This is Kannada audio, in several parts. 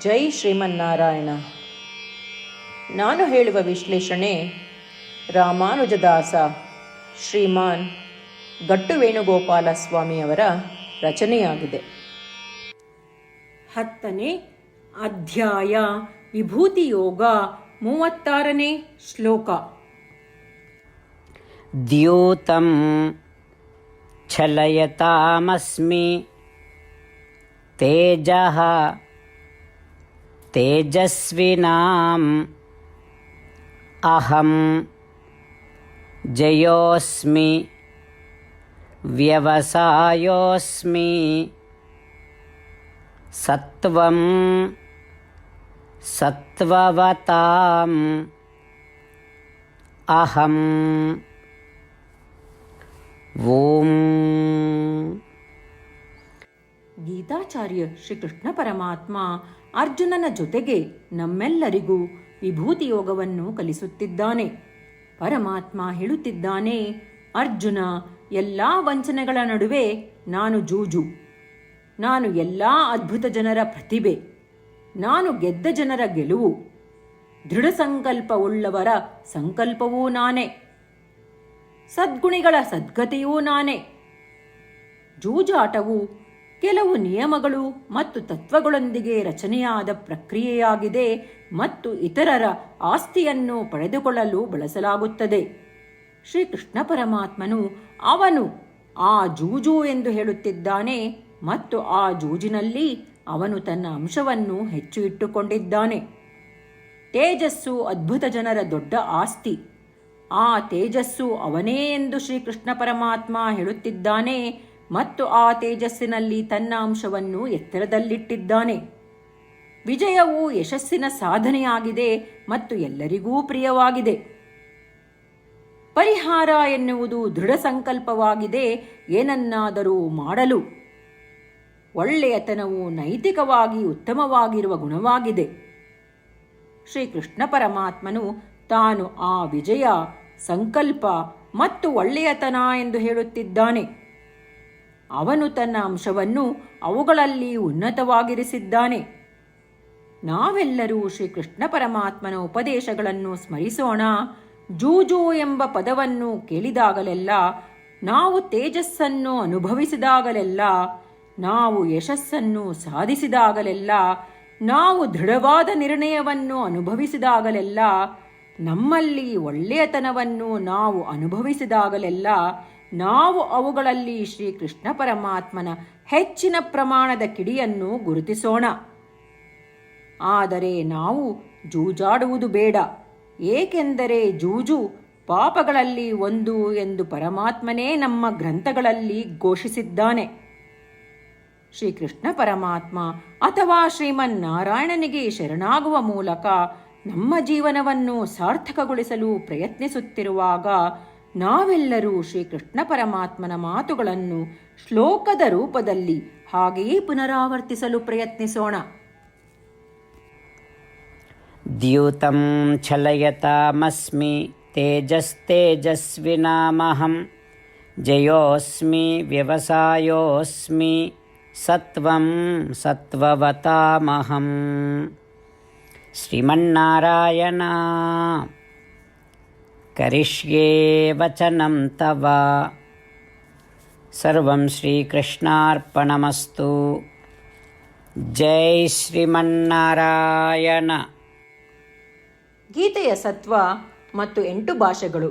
ಜೈ ಶ್ರೀಮನ್ನಾರಾಯಣ. ನಾನು ಹೇಳುವ ವಿಶ್ಲೇಷಣೆ ರಾಮಾನುಜದಾಸ ಶ್ರೀಮಾನ್ ಗಟ್ಟು ವೇಣುಗೋಪಾಲ ಸ್ವಾಮಿಯವರ ರಚನೆಯಾಗಿದೆ. ಹತ್ತನೇ ಅಧ್ಯಾಯ ವಿಭೂತಿಯೋಗ ಮೂವತ್ತಾರನೇ ಶ್ಲೋಕ. ದ್ಯೂತಂ ಚಲಯತಾಮಸ್ಮಿ ತೇಜಃ तेजस्विनाम् अहं जयोऽस्मि व्यवसायोऽस्मि सत्वं सत्त्ववताम् अहम् ಓಂ ಗೀತಾಚಾರ್ಯ ಶ್ರೀಕೃಷ್ಣ ಪರಮಾತ್ಮ ಅರ್ಜುನನ ಜೊತೆಗೆ ನಮ್ಮೆಲ್ಲರಿಗೂ ವಿಭೂತಿ ಯೋಗವನ್ನು ಕಲಿಸುತ್ತಿದ್ದಾನೆ. ಪರಮಾತ್ಮ ಹೇಳುತ್ತಿದ್ದಾನೆ, ಅರ್ಜುನ, ಎಲ್ಲ ವಂಚನೆಗಳ ನಡುವೆ ನಾನು ಜೂಜು. ನಾನು ಎಲ್ಲ ಅದ್ಭುತ ಜನರ ಪ್ರತಿಭೆ. ನಾನು ಗೆದ್ದ ಜನರ ಗೆಲುವು. ದೃಢ ಸಂಕಲ್ಪವುಳ್ಳವರ ಸಂಕಲ್ಪವೂ ನಾನೇ. ಸದ್ಗುಣಿಗಳ ಸದ್ಗತಿಯೂ ನಾನೇ. ಜೂಜಾಟವು ಕೆಲವು ನಿಯಮಗಳು ಮತ್ತು ತತ್ವಗಳೊಂದಿಗೆ ರಚನೆಯಾದ ಪ್ರಕ್ರಿಯೆಯಾಗಿದೆ ಮತ್ತು ಇತರರ ಆಸ್ತಿಯನ್ನು ಪಡೆದುಕೊಳ್ಳಲು ಬಳಸಲಾಗುತ್ತದೆ. ಶ್ರೀಕೃಷ್ಣ ಪರಮಾತ್ಮನು ಅವನು ಆ ಜೂಜು ಎಂದು ಹೇಳುತ್ತಿದ್ದಾನೆ ಮತ್ತು ಆ ಜೂಜಿನಲ್ಲಿ ಅವನು ತನ್ನ ಅಂಶವನ್ನು ಹೆಚ್ಚು ಇಟ್ಟುಕೊಂಡಿದ್ದಾನೆ. ತೇಜಸ್ಸು ಅದ್ಭುತ ಜನರ ದೊಡ್ಡ ಆಸ್ತಿ. ಆ ತೇಜಸ್ಸು ಅವನೇ ಎಂದು ಶ್ರೀಕೃಷ್ಣ ಪರಮಾತ್ಮ ಹೇಳುತ್ತಿದ್ದಾನೆ. ಮತ್ತು ಆ ತೇಜಸ್ಸಿನಲ್ಲಿ ತನ್ನ ಅಂಶವನ್ನು ಎತ್ತರದಲ್ಲಿಟ್ಟಿದ್ದಾನೆ. ವಿಜಯವು ಯಶಸ್ಸಿನ ಸಾಧನೆಯಾಗಿದೆ ಮತ್ತು ಎಲ್ಲರಿಗೂ ಪ್ರಿಯವಾಗಿದೆ. ಪರಿಹಾರ ಎನ್ನುವುದು ದೃಢ ಸಂಕಲ್ಪವಾಗಿದೆ, ಏನನ್ನಾದರೂ ಮಾಡಲು. ಒಳ್ಳೆಯತನವು ನೈತಿಕವಾಗಿ ಉತ್ತಮವಾಗಿರುವ ಗುಣವಾಗಿದೆ. ಶ್ರೀಕೃಷ್ಣ ಪರಮಾತ್ಮನು ತಾನು ಆ ವಿಜಯ, ಸಂಕಲ್ಪ ಮತ್ತು ಒಳ್ಳೆಯತನ ಎಂದು ಹೇಳುತ್ತಿದ್ದಾನೆ. ಅವನು ತನ್ನ ಅಂಶವನ್ನು ಅವುಗಳಲ್ಲಿ ಉನ್ನತವಾಗಿರಿಸಿದ್ದಾನೆ. ನಾವೆಲ್ಲರೂ ಶ್ರೀಕೃಷ್ಣ ಪರಮಾತ್ಮನ ಉಪದೇಶಗಳನ್ನು ಸ್ಮರಿಸೋಣ. ಜೂಜು ಎಂಬ ಪದವನ್ನು ಕೇಳಿದಾಗಲೆಲ್ಲ, ನಾವು ತೇಜಸ್ಸನ್ನು ಅನುಭವಿಸಿದಾಗಲೆಲ್ಲ, ನಾವು ಯಶಸ್ಸನ್ನು ಸಾಧಿಸಿದಾಗಲೆಲ್ಲ, ನಾವು ದೃಢವಾದ ನಿರ್ಣಯವನ್ನು ಅನುಭವಿಸಿದಾಗಲೆಲ್ಲ, ನಮ್ಮಲ್ಲಿ ಒಳ್ಳೆಯತನವನ್ನು ನಾವು ಅನುಭವಿಸಿದಾಗಲೆಲ್ಲ ನಾವು ಅವುಗಳಲ್ಲಿ ಶ್ರೀಕೃಷ್ಣ ಪರಮಾತ್ಮನ ಹೆಚ್ಚಿನ ಪ್ರಮಾಣದ ಕಿಡಿಯನ್ನು ಗುರುತಿಸೋಣ. ಆದರೆ ನಾವು ಜೂಜಾಡುವುದು ಬೇಡ. ಏಕೆಂದರೆ ಜೂಜು ಪಾಪಗಳಲ್ಲಿ ಒಂದು ಎಂದು ಪರಮಾತ್ಮನೇ ನಮ್ಮ ಗ್ರಂಥಗಳಲ್ಲಿ ಘೋಷಿಸಿದ್ದಾನೆ. ಶ್ರೀಕೃಷ್ಣ ಪರಮಾತ್ಮ ಅಥವಾ ಶ್ರೀಮನ್ನಾರಾಯಣನಿಗೆ ಶರಣಾಗುವ ಮೂಲಕ ನಮ್ಮ ಜೀವನವನ್ನು ಸಾರ್ಥಕಗೊಳಿಸಲು ಪ್ರಯತ್ನಿಸುತ್ತಿರುವಾಗ ನಾವೆಲ್ಲರೂ ಶ್ರೀಕೃಷ್ಣ ಪರಮಾತ್ಮನ ಮಾತುಗಳನ್ನು ಶ್ಲೋಕದ ರೂಪದಲ್ಲಿ ಹಾಗೆಯೇ ಪುನರಾವರ್ತಿಸಲು ಪ್ರಯತ್ನಿಸೋಣ ದ್ಯೂತಂ ಛಲಯತಾಮಸ್ಮಿ ತೇಜಸ್ತೇಜಸ್ವಿನಾಮಹಂ ಜಯೋಸ್ಮಿ ವ್ಯವಸಾಯೋಸ್ಮಿ ಸತ್ವಂ ಸತ್ವವತಾಮಹಂ ಶ್ರೀಮನ್ನಾರಾಯಣ करिष्ये वचनं तव सर्वं श्रीकृष्णार्पणमस्तु जय श्रीमन्नारायण ಗೀತೆಯ ಸತ್ವ ಮತ್ತು ಎಂಟು ಭಾಷೆಗಳು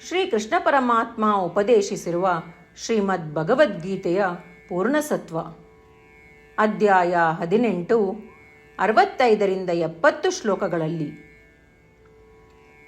ಶ್ರೀಕೃಷ್ಣ ಪರಮಾತ್ಮ ಉಪದೇಶಿಸಿರುವ ಶ್ರೀಮದ್ ಭಗವದ್ಗೀತೆಯ ಪೂರ್ಣಸತ್ವ ಅಧ್ಯಾಯ ಹದಿನೆಂಟು ಅರವತ್ತೈದರಿಂದ ಎಪ್ಪತ್ತು ಶ್ಲೋಕಗಳಲ್ಲಿ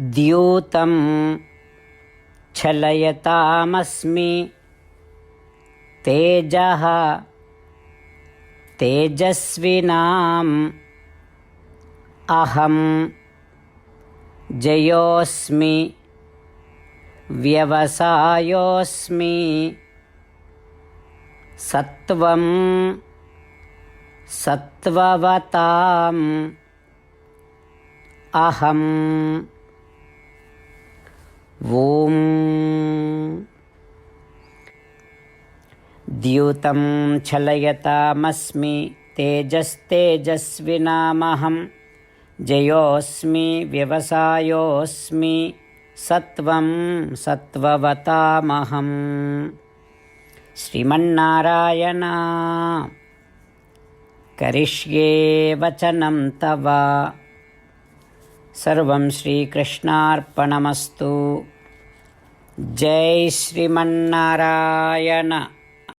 द्यूतं छलयतामस्मि। तेजः तेजस्विनाम्। अहं जयोऽस्मि व्यवसायोऽस्मि। सत्वं सत्त्ववताम्। अहम् ఓం ద్యూతం చలయతామస్మి తేజస్తేజస్వినామహం జయోస్మి వ్యవసాయోస్మి సత్వం సత్వవతామహం శ్రీమన్నారాయణ. కరిష్యే వచనం తవ. సర్వం శ్రీకృష్ణార్పణమస్తు. జై శ్రీమన్నారాయణ.